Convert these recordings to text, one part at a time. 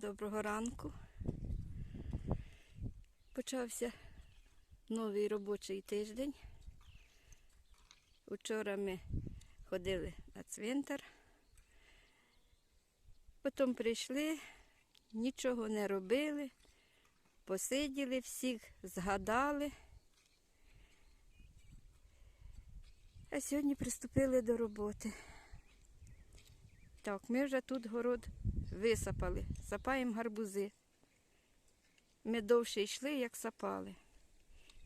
Доброго ранку. Почався новий робочий тиждень. Учора ми ходили на цвинтар. Потім прийшли, нічого не робили, посиділи, всіх згадали. А сьогодні приступили до роботи. Так, ми вже тут город висапали, сапаємо гарбузи. Ми довше йшли, як сапали.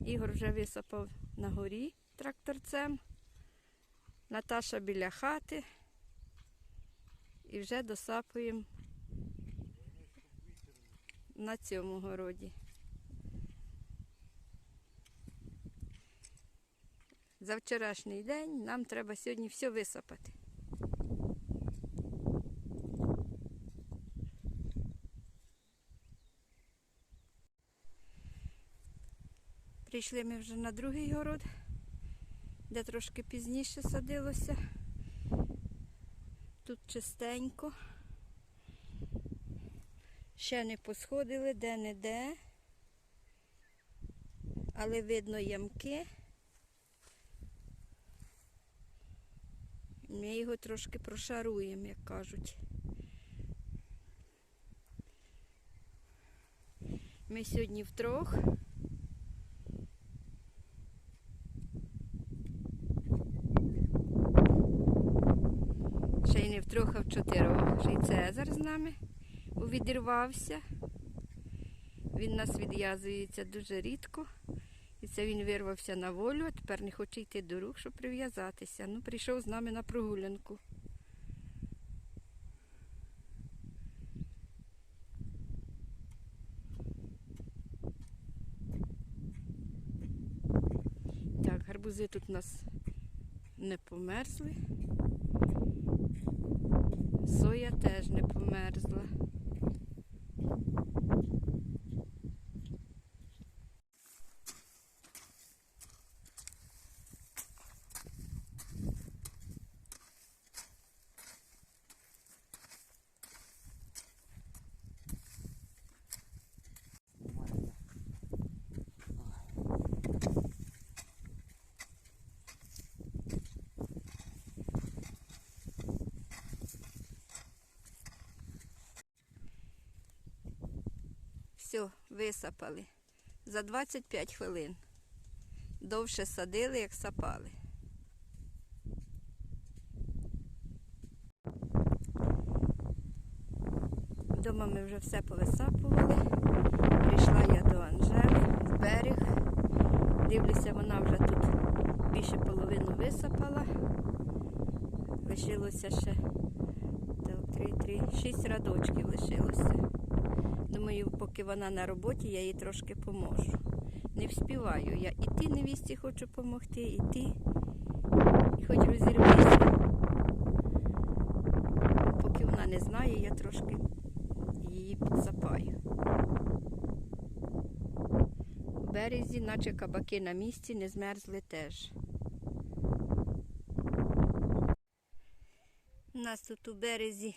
Ігор вже висапав на горі тракторцем, Наташа біля хати і вже досапуємо на цьому городі. За вчорашній день нам треба сьогодні все висапати. Прийшли ми вже на другий город, де трошки пізніше садилося. Тут чистенько. Ще не посходили де-не-де, але видно ямки. Ми його трошки прошаруємо, як кажуть. Ми сьогодні втрьох. Втрьох, а в чотирьох. Ще й Цезар з нами увідірвався. Він нас відв'язується дуже рідко. І це він вирвався на волю, а тепер не хоче йти до рук, щоб прив'язатися. Ну, прийшов з нами на прогулянку. Так, гарбузи тут у нас не померзли. Соя теж не померзла. Все, висапали. За 25 хвилин. Довше садили, як сапали. Дома ми вже все повисапували. Прийшла я до Анжели в берег. Дивлюся, вона вже тут більше половину висапала. Лишилося ще так, три, три, шість радочків лишилося. Думаю, поки вона на роботі, я їй трошки поможу. Не вспіваю. Я і ти невісті хочу допомогти, і ти. І хоч розірвися. Поки вона не знає, я трошки її підсапаю. У березі, наче кабаки на місці, не змерзли теж. У нас тут у березі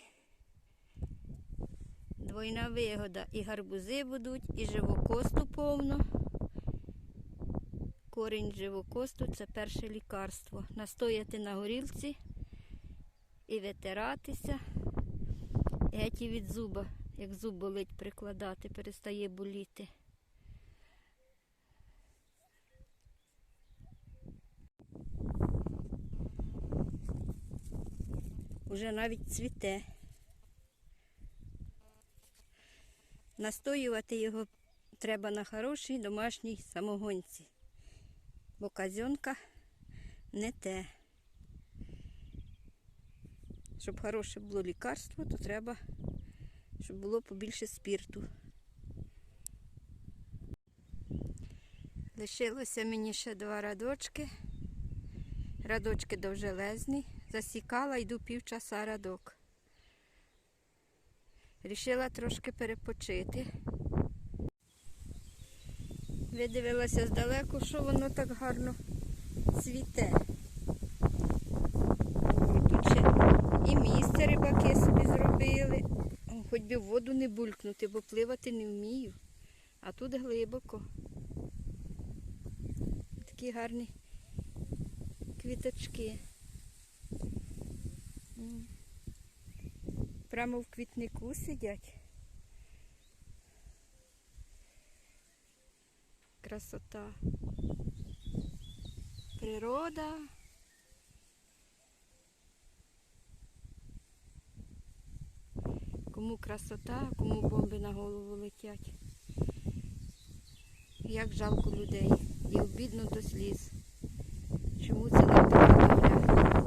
Двойна вигода. І гарбузи будуть, і живокосту повно. Корінь живокосту це перше лікарство. Настояти на горілці і витиратися. Геть і від зуба, як зуб болить прикладати, перестає боліти. Уже навіть цвіте. Настоювати його треба на хорошій домашній самогонці, бо казьонка не те. Щоб хороше було лікарство, то треба, щоб було побільше спірту. Лишилося мені ще два радочки. Радочки довжелезні. Засікала, йду півчаса радок. Рішила трошки перепочити. Видивилася здалеку, що воно так гарно цвіте. Тут ще і місце рибаки собі зробили. Хоч би в воду не булькнути, бо пливати не вмію. А тут глибоко. Такі гарні квіточки. Прямо в квітнику сидять. Красота. Природа. Кому красота, кому бомби на голову летять. Як жалко людей. І обідно до сліз. Чому це нам така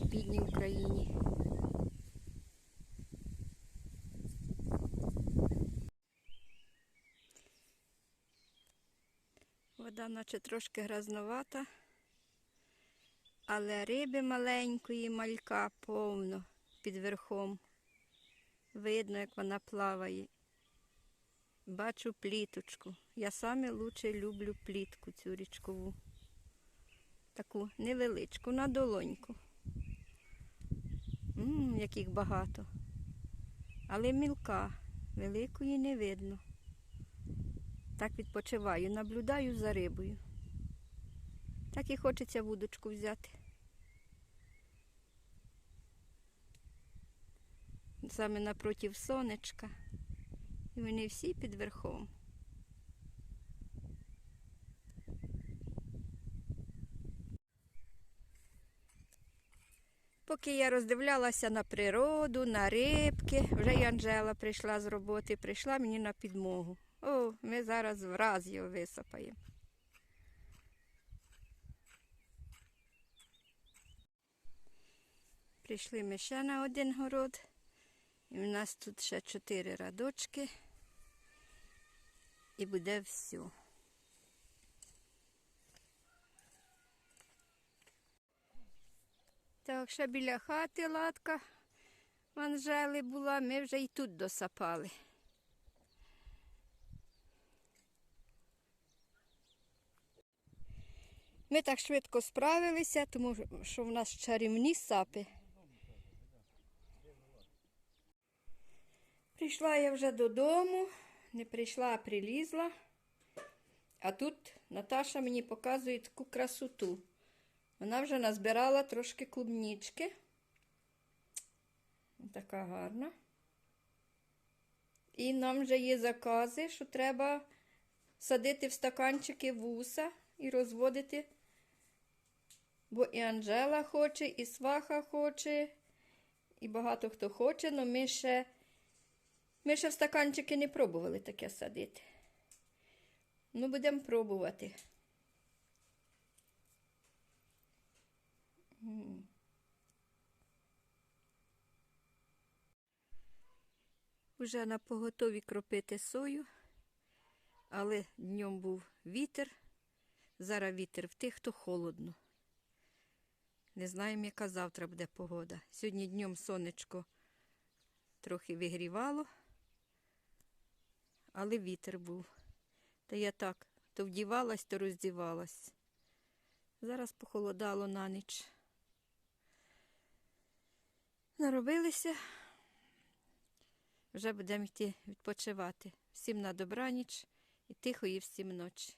в бідній Україні? Вода наче трошки грязновата, але риби маленької малька повно під верхом. Видно, як вона плаває. Бачу пліточку. Я саме лучше люблю плітку цю річкову. Таку невеличку, на долоньку. Мм, яких багато. Але мілка, великої не видно. Так відпочиваю, наблюдаю за рибою. Так і хочеться вудочку взяти. Саме напротив сонечка. І вони всі під верхом. Поки я роздивлялася на природу, на рибки, вже й Анжела прийшла з роботи, прийшла мені на підмогу. О, ми зараз враз його висапаємо. Прийшли ми ще на один город. І в нас тут ще чотири радочки. І буде все. Так, ще біля хати латка в Анжели була, ми вже і тут досапали. Ми так швидко справилися, тому що в нас чарівні сапи. Прийшла я вже додому, не прийшла, а прилізла. А тут Наташа мені показує таку красоту. Вона вже назбирала трошки клубнічки. Така гарна. І нам вже є закази, що треба садити в стаканчики вуса і розводити. Бо і Анжела хоче, і сваха хоче, і багато хто хоче, але ми ще, ми ще в стаканчики не пробували таке садити. Ну, будемо пробувати. Уже на поготові кропити сою, але днем був вітер. Зараз вітер в тих, хто холодно. Не знаємо, яка завтра буде погода. Сьогодні днем сонечко трохи вигрівало, але вітер був. Та я так то вдівалась, то роздівалась. Зараз похолодало на ніч. Наробилися. Вже будемо йти відпочивати. Всім на добраніч і тихої всім ночі.